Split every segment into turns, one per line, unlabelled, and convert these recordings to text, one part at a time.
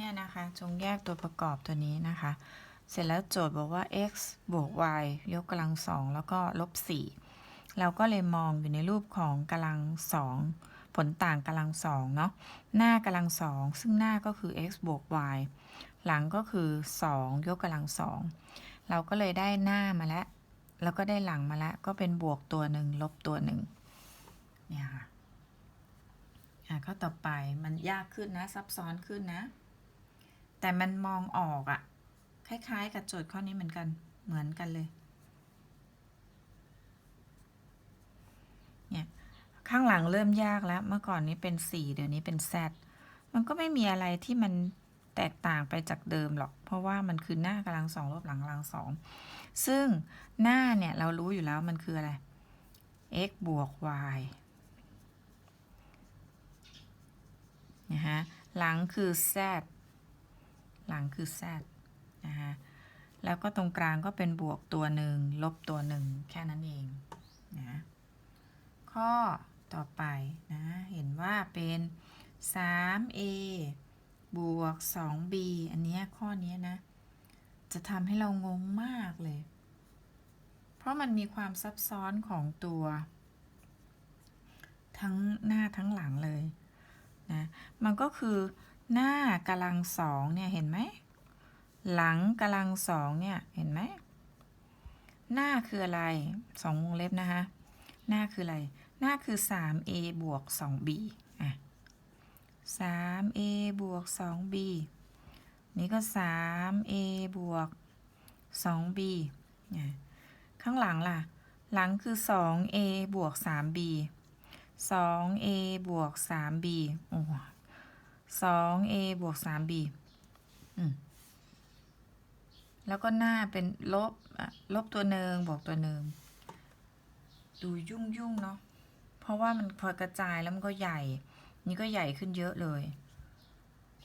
เนี่ยนะคะจงแยกตัวประกอบตัวนี้นะคะ เสร็จแล้วโจทย์บอกว่า x บวก y ยกกำลังสองแล้วก็ลบสี่เราก็เลยมองอยู่ในรูปของกำลังสองผลต่างกำลังสองเนาะหน้ากำลังสองซึ่งหน้าก็คือ x บวก y หลังก็คือ 2 ยกกำลังสองเราก็เลยได้หน้ามาแล้ว แล้วก็ได้หลังมาแล้ว ก็เป็นบวกตัวหนึ่งลบตัวหนึ่งเนี่ยค่ะอะข้อต่อไปมันยากขึ้นนะ ซับซ้อนขึ้นนะ แต่มันมองออกอะคล้าย ๆ กับโจทย์ข้อนี้เหมือนกันเหมือนกันเลยเนี่ยข้างหลังเริ่มยากแล้ว เมื่อก่อนนี้เป็น 4 เดี๋ยวนี้เป็น z มันก็ไม่มีอะไรที่มันแตกต่างไปจากเดิมหรอก เพราะว่ามันคือหน้ากำลังสองลบหลังกำลังสองซึ่งหน้าเนี่ย เรารู้อยู่แล้วมันคืออะไร x บวก y นะฮะหลังคือ z หลังคือ z นะฮะแล้วก็ตรงกลางก็เป็นบวกตัวหนึ่งลบตัวหนึ่งแค่นั้นเองนะข้อต่อไปนะเห็นว่าเป็น 3a บวก 2b อันนี้ข้อนี้นะ จะทำให้เรางงมากเลย เพราะมันมีความซับซ้อนของตัว ทั้งหน้าทั้งหลังเลยนะ มันก็คือ หน้ากำลังสองเนี่ยเห็นไหม หลังกำลังสองเนี่ยเห็นไหม หน้าคืออะไรสองวงเล็บนะคะ หน้าคืออะไร หน้าคือ 3a บวก 2b อะ 3a บวก 2b นี่ก็ 3a บวก 2b เนี่ยข้างหลังล่ะ หลังคือ 2a บวก 3b 2a บวก 3b โอ้ 2a บวก 3b อืมแล้วก็หน้าเป็นลบลบตัวหนึ่งบวกตัวหนึ่งดูยุ่งยุ่งเนาะ เพราะว่ามันพอกระจายแล้วมันก็ใหญ่ นี่ก็ใหญ่ขึ้นเยอะเลย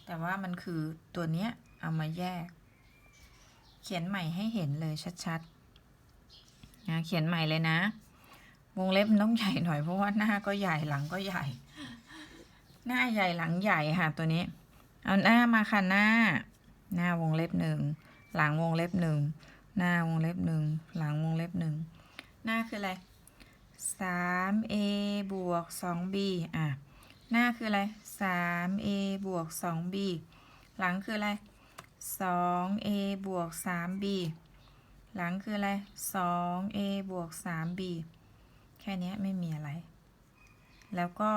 แต่ว่ามันคือตัวเนี้ย เอามาแยก เขียนใหม่ให้เห็นเลยชัดๆนะเขียนใหม่เลยนะ วงเล็บนต้องใหญ่หน่อยเพราะว่าหน้าก็ใหญ่หลังก็ใหญ่ หน้าใหญ่หลังใหญ่ค่ะตัวนี้ เอาหน้ามาค่ะหน้า หน้าวงเล็บหนึ่งหลังวงเล็บหนึ่งหน้าวงเล็บหนึ่งหลังวงเล็บหนึ่งหน้าคืออะไร 3a บวก 2b อะ หน้าคืออะไร 3a บวก 2b หลังคืออะไร 2a บวก 3b หลังคืออะไร 2a บวก 3b แค่นี้ไม่มีอะไร แล้วก็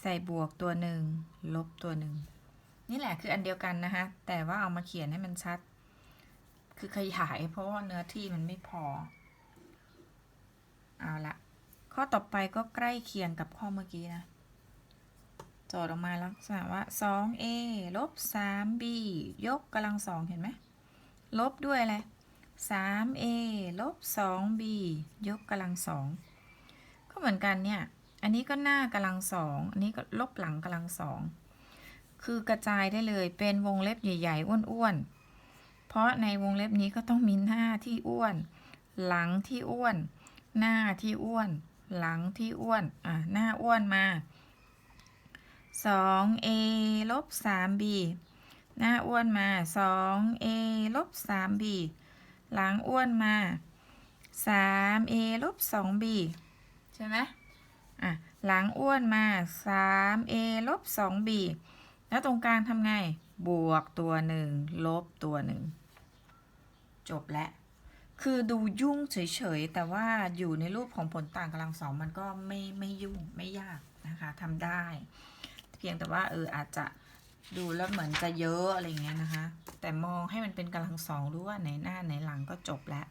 ใส่บวกตัวหนึ่งลบตัวหนึ่งนี่แหละคืออันเดียวกันนะคะแต่ว่าเอามาเขียนให้มันชัด คือขยายเพราะว่าเนื้อที่มันไม่พอ เอาละข้อต่อไปก็ใกล้เคียงกับข้อเมื่อกี้นะโจทย์ออกมาลักษณะว่า 2a ลบ 3b ยกกำลังสองเห็นไหม ลบด้วยอะไร 3a ลบ 2b ยกกำลังสองก็เหมือนกันเนี่ย อันนี้ก็หน้ากำลังสองอันนี้ก็ลบหลังกำลังสองคือกระจายได้เลยเป็นวงเล็บใหญ่ ๆ อ้วนๆ เพราะในวงเล็บนี้ก็ต้องมีหน้าที่อ้วน หลังที่อ้วน หน้าที่อ้วน หลังที่อ้วน อะ หน้าอ้วนมา 2a ลบ 3b หน้าอ้วนมา 2a ลบ 3b หลังอ้วนมา 3a ลบ 2b ใช่ไหม อะหลังอ้วนมา 3a ลบ 2b แล้วตรงกลางทำไง บวกตัวหนึ่งลบตัวหนึ่งจบแล้ว คือดูยุ่งเฉยๆ แต่ว่าอยู่ในรูปของผลต่างกำลังสองมันก็ไม่ไม่ยุ่งไม่ยากนะคะทำได้ เพียงแต่ว่าเอออาจจะดูแล้วเหมือนจะเยอะอะไรเงี้ยนะคะ แต่มองให้มันเป็นกำลังสองรู้ว่าไหนหน้าไหนหลังก็จบแล้ว